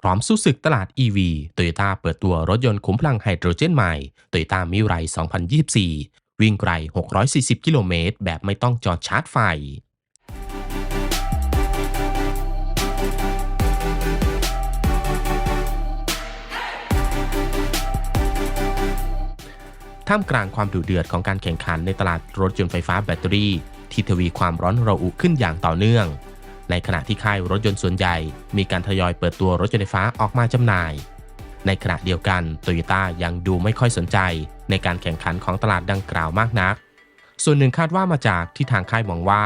พร้อมสู้ศึกตลาด EV โตโยต้าเปิดตัวรถยนต์ขุมพลังไฮโดรเจนใหม่โตโยต้ามิไร 2024 วิ่งไกล 640 กิโลเมตร แบบไม่ต้องจอดชาร์จไฟ ท่ามกลางความดุเดือดของการแข่งขันในตลาดรถยนต์ไฟฟ้าแบตเตอรี่ ที่ทวีความร้อนระอุขึ้นอย่างต่อเนื่อง ในขณะที่ค่ายรถยนต์ส่วนใหญ่ มีการทยอยเปิดตัวรถยนต์ไฟฟ้าออกมาจำหน่าย ในขณะเดียวกันโตโยต้ายังดูไม่ค่อยสนใจ ในการแข่งขันของตลาดดังกล่าวมากนัก ส่วนหนึ่งคาดว่ามาจากที่ทางค่ายมองว่า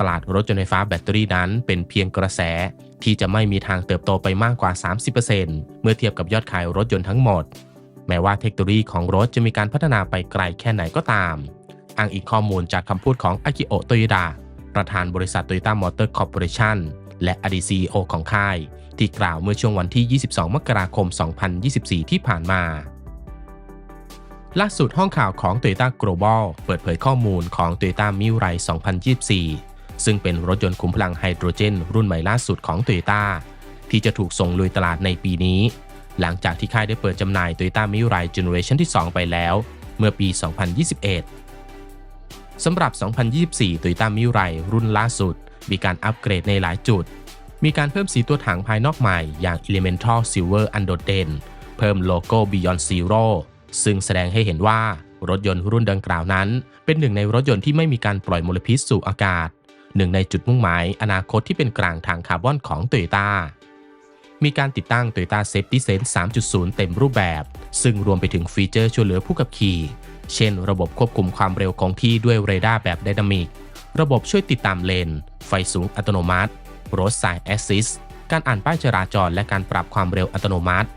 ตลาดรถยนต์ไฟฟ้าแบตเตอรี่นั้นเป็นเพียงกระแส ที่จะไม่มีทางเติบโตไปมากกว่า 30%เมื่อเทียบกับยอดขายรถยนต์ทั้งหมด แม้ว่าเทคโนโลยีของรถจะมีการพัฒนาไปไกลแค่ไหนก็ตาม อ้างอิงข้อมูลจากคำพูดของอากิโอโตโยดะ ประธานบริษัทโตโยต้ามอเตอร์คอร์ปอเรชั่นและอดีต CEO ของค่าย ที่กล่าวเมื่อช่วงวันที่ 22 มกราคม 2024 ที่ผ่านมา ล่าสุดห้องข่าวของ Toyota Global เปิดเผยข้อมูลของ Toyota m i r a i 2024 ซึ่งเป็นรถยนต์ขุมพลังไฮโดรเจน รุ่นใหม่ล่าสุดของ Toyota ที่จะถูกส่งลุยตลาดในปีนี้ หลังจากที่ค่ายได้เปิดจำหน่าย Toyota m i r a i Generation ที่ 2 ไปแล้ว เมื่อปี 2021 สำหรับ 2024 Toyota m i r a i รุ่นล่าสุด มีการอัปเกรดในหลายจุด มีการเพิ่มสีตัวถังภายนอกใหม่อย่าง Elemental Silver อันโดดเด่น เพิ่มโลโก้ Beyond Zero ซึ่งแสดงให้เห็นว่ารถยนต์รุ่นดังกล่าวนั้น เป็นหนึ่งในรถยนต์ที่ไม่มีการปล่อยมลพิษสู่อากาศ หนึ่งในจุดมุ่งหมายอนาคตที่เป็นกลางทางคาร์บอนของ Toyota มีการติดตั้ง Toyota Safety Sense 3.0 เต็มรูปแบบ ซึ่งรวมไปถึงฟีเจอร์ช่วยเหลือผู้ขับขี่ เช่น ระบบควบคุมความเร็วคงที่ด้วยเรดาร์แบบไดนามิก ระบบช่วยติดตามเลน ไฟสูงอัตโนมัติ Road Side Assist การอ่านป้ายจราจรและการปรับความเร็วอัตโนมัติ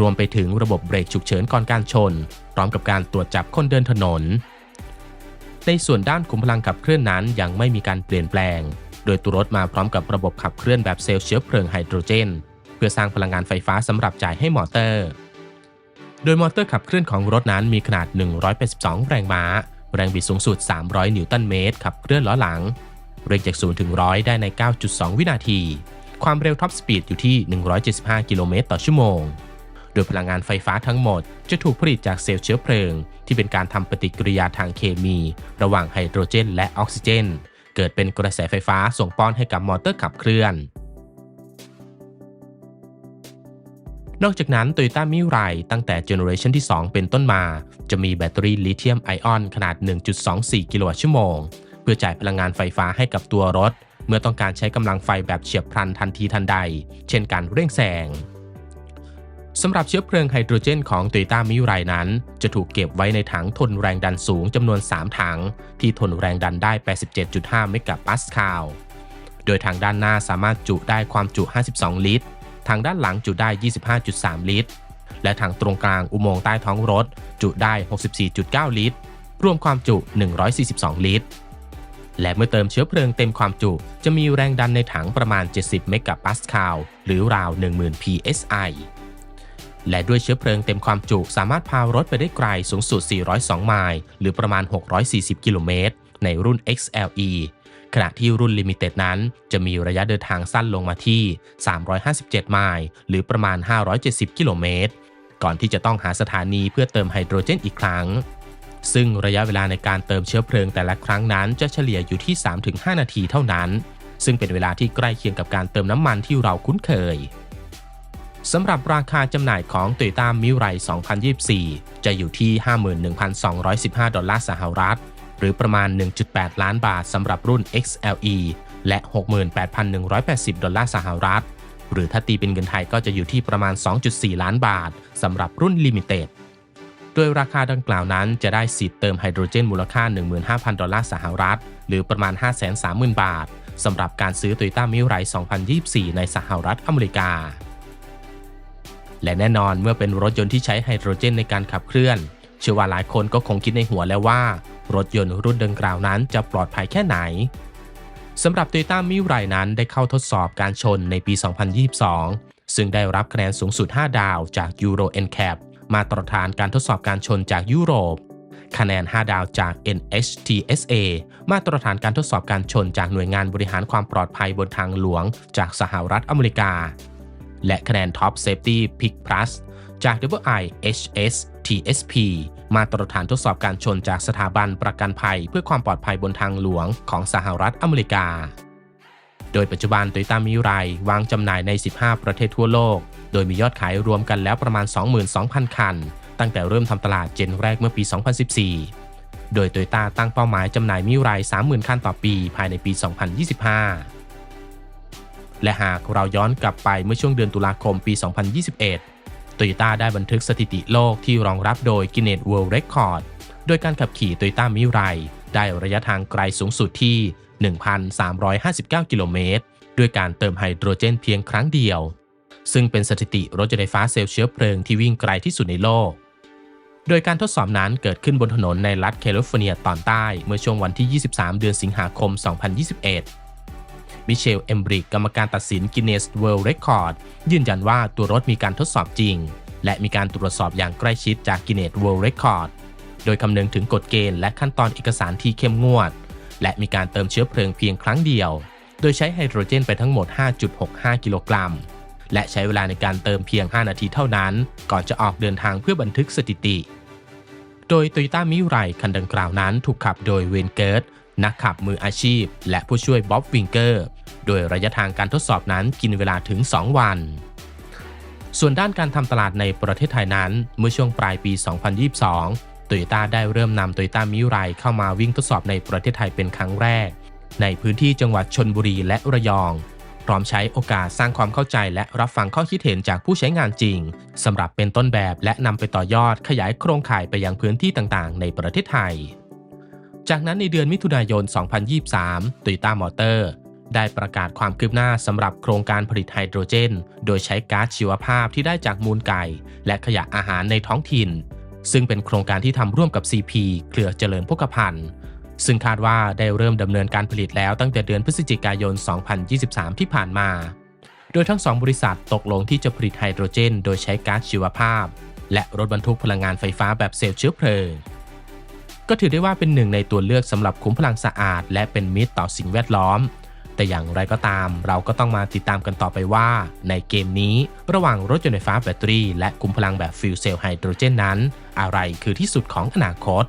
รวมไปถึงระบบเบรกฉุกเฉินก่อนการชน พร้อมกับการตรวจจับคนเดินถนน ในส่วนด้านขุมพลังขับเคลื่อนนั้นยังไม่มีการเปลี่ยนแปลง โดยตัวรถมาพร้อมกับระบบขับเคลื่อนแบบเซลล์เชื้อเพลิงไฮโดรเจน เพื่อสร้างพลังงานไฟฟ้าสำหรับจ่ายให้มอเตอร์ โดยมอเตอร์ขับเคลื่อนของรถนั้นมีขนาด 182 แรงม้า แรงบิดสูงสุด 300 นิวตันเมตร ขับเคลื่อนล้อหลัง เร่งจาก0ถึง 100 ได้ใน 9.2 วินาที ความเร็วท็อปสปีดอยู่ที่ 175 กิโลเมตรต่อชั่วโมง โดยพลังงานไฟฟ้าทั้งหมดจะถูกผลิตจากเซลล์เชื้อเพลิง ที่เป็นการทำปฏิกิริยาทางเคมี ระหว่างไฮโดรเจน และออกซิเจน เกิดเป็นกระแสไฟฟ้าส่งป้อนให้กับมอเตอร์ขับเคลื่อน นอกจากนั้น Toyota m i r a i ตั้งแต่เจเนอเรชันที่ 2 เป็นต้นมา จะมีแบตเตอรี่ลิเธียมไอออนขนาด 1.24 กิโลวัตต์ชั่วโมง เพื่อจ่ายพลังงานไฟฟ้าให้กับตัวรถ เมื่อต้องการใช้กำลังไฟแบบเฉียบพลันทันทีทันใด เช่นการเร่งแซงสำหรับเชื้อเพลิงไฮโดรเจนของ Toyota m i r a i นั้น จะถูกเก็บไว้ในถังทนแรงดันสูงจำนวน 3 ถัง ที่ทนแรงดันได้ 87.5 เมกะปาสคาล โดยทางด้านหน้าสามารถจุได้ความจุ 52 ลิตร ทางด้านหลังจุได้ 25.3 ลิตร และทางตรงกลางอุโมงค์ใต้ท้องรถ จุได้ 64.9 ลิตร รวมความจุ 142 ลิตร และเมื่อเติมเชื้อเพลิงเต็มความจุ จะมีแรงดันในถังประมาณ 70 เมกะปาสคาล หรือราว 10,000 psi และด้วยเชื้อเพลิงเต็มความจุสามารถพารถไปได้ไกลสูงสุด 402 ไมล์ หรือประมาณ 640 กิโลเมตร ในรุ่น XLE ขณะที่รุ่น Limited นั้น จะมีระยะเดินทางสั้นลงมาที่ 357 ไมล์ หรือประมาณ 570 กิโลเมตร ก่อนที่จะต้องหาสถานีเพื่อเติมไฮโดรเจนอีกครั้ง ซึ่งระยะเวลาในการเติมเชื้อเพลิงแต่ละครั้งนั้นจะเฉลี่ยอยู่ที่ 3-5 นาทีเท่านั้น ซึ่งเป็นเวลาที่ใกล้เคียงกับการเติมน้ำมันที่เราคุ้นเคยสำหรับราคาจำหน่ายของ Toyota m i r a i 2024 จะอยู่ที่ 51,215 ดอลลาร์สหรัฐ หรือประมาณ 1.8 ล้านบาทสำหรับรุ่น XLE และ 68,180 ดอลลาร์สหรัฐ หรือถ้าตีเป็นเงินไทยก็จะอยู่ที่ประมาณ 2.4 ล้านบาทสำหรับรุ่น Limited โดยราคาดังกล่าวนั้นจะได้สิทธิ์เติมไฮโดรเจนมูลค่า 15,000 ดอลลาร์สหรัฐ หรือประมาณ 530,000 บาทสำหรับการซื้อ Toyota m i r a i 2024 ในสหรัฐอเมริกา และแน่นอนเมื่อเป็นรถยนต์ที่ใช้ไฮโดรเจนในการขับเคลื่อน เชื่อว่าหลายคนก็คงคิดในหัวแล้วว่า รถยนต์รุ่นดังกล่าวนั้นจะปลอดภัยแค่ไหนสำหรับ Toyota m i r a i นั้นได้เข้าทดสอบการชนในปี 2022 ซึ่งได้รับคะแนนสูงสุด 5 ดาวจาก Euro NCAP มาตรฐานการทดสอบการชนจากยุโรป คะแนน 5 ดาวจาก NHTSA มาตรฐานการทดสอบการชนจากหน่วยงานบริหารความปลอดภัยบนทางหลวงจากสหรัฐอเมริกา และคะแนน Top Safety Pick Plus จาก WIHS TSP มาตรฐานทดสอบการชนจากสถาบันประกันภัย เพื่อความปลอดภัยบนทางหลวงของสหรัฐอเมริกา โดยปัจจุบัน Toyota Mirai วางจำหน่ายใน 15 ประเทศทั่วโลก โดยมียอดขายรวมกันแล้วประมาณ 22,000 คัน ตั้งแต่เริ่มทำตลาดเจนแรกเมื่อปี 2014 โดย Toyota ตั้งเป้าหมายจำหน่ายมิไร 30,000 คันต่อปีภายในปี 2025 และหากเราย้อนกลับไปเมื่อช่วงเดือนตุลาคมปี 2021 Toyota ได้บันทึกสถิติโลกที่รองรับโดย Guinness World Record โดยการขับขี่ Toyota Mirai ได้ระยะทางไกลสูงสุดที่ 1,359 กิโลเมตร ด้วยการเติมไฮโดรเจนเพียงครั้งเดียว ซึ่งเป็นสถิติรถยนต์ไฟฟ้าเซลล์เชื้อเพลิงที่วิ่งไกลที่สุดในโลก โดยการทดสอบนั้นเกิดขึ้นบนถนนในรัฐแคลิฟอร์เนียตอนใต้เมื่อช่วงวันที่ 23 เดือนสิงหาคม 2021 มิเชล เอมบริก กรรมการตัดสิน Guinness World Record ยืนยันว่าตัวรถมีการทดสอบจริง และมีการตรวจสอบอย่างใกล้ชิดจาก Guinness World Record โดยคำนึงถึงกฎเกณฑ์และขั้นตอนเอกสารที่เข้มงวด และมีการเติมเชื้อเพลิงเพียงครั้งเดียว โดยใช้ไฮโดรเจนไปทั้งหมด 5.65 กิโลกรัม และใช้เวลาในการเติมเพียง 5 นาทีเท่านั้น ก่อนจะออกเดินทางเพื่อบันทึกสถิติ โดย Toyota Mirai คันดังกล่าวนั้นถูกขับโดยเวนเกิร์ตนักขับมืออาชีพ และผู้ช่วยบ๊อบวิงเกอร์ โดยระยะทางการทดสอบนั้นกินเวลาถึง 2 วัน ส่วนด้านการทำตลาดในประเทศไทยนั้น เมื่อช่วงปลายปี 2022 โตโยต้าได้เริ่มนำโตโยต้ามิไรเข้ามาวิ่งทดสอบในประเทศไทยเป็นครั้งแรก ในพื้นที่จังหวัดชนบุรีและระยอง พร้อมใช้โอกาสสร้างความเข้าใจและรับฟังข้อคิดเห็นจากผู้ใช้งานจริงสำหรับเป็นต้นแบบและนำไปต่อยอดขยายโครงข่ายไปยังพื้นที่ต่างๆ ในประเทศไทยจากนั้นในเดือนมิถุนายน 2023 Toyota Motor ได้ประกาศความคืบหน้าสำหรับโครงการผลิตไฮโดรเจน โดยใช้ก๊าซชีวภาพที่ได้จากมูลไก่ และขยะอาหารในท้องถิ่น ซึ่งเป็นโครงการที่ทำร่วมกับ CP เครือเจริญพกพันธ์ซึ่งคาดว่าได้เริ่มดำเนินการผลิตแล้วตั้งแต่เดือนพฤศจิกายน 2023 ที่ผ่านมา โดยทั้งสองบริษัทตกลงที่จะผลิตไฮโดรเจน โดยใช้ก๊าซชีวภาพ และรถบรรทุกพลังงานไฟฟ้าแบบเซลล์เชื้อเพลิงก็ถือได้ว่าเป็นหนึ่งในตัวเลือกสำหรับคุ้มพลังสะอาด และเป็นมิตรต่อสิ่งแวดล้อม แต่อย่างไรก็ตาม เราก็ต้องมาติดตามกันต่อไปว่า ในเกมนี้ ระหว่างรถยนต์ไฟฟ้าแบตเตอรี่ และคุมพลังแบบฟิวเซลไฮโดรเจนนั้น อะไรคือที่สุดของอนาคต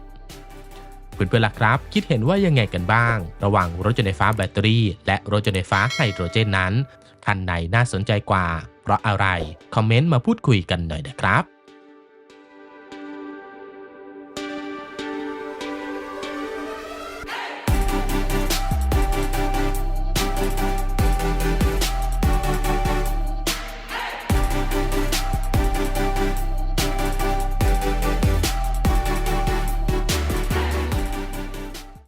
เพื่อนๆล่ะครับ คิดเห็นว่ายังไงกันบ้าง ระหว่างรถยนต์ไฟฟ้าแบตเตอรี่ และรถยนต์ไฟฟ้าไฮโดรเจนนั้นคันไหนน่าสนใจกว่า เพราะอะไร คอมเมนต์มาพูดคุยกันหน่อยนะครับ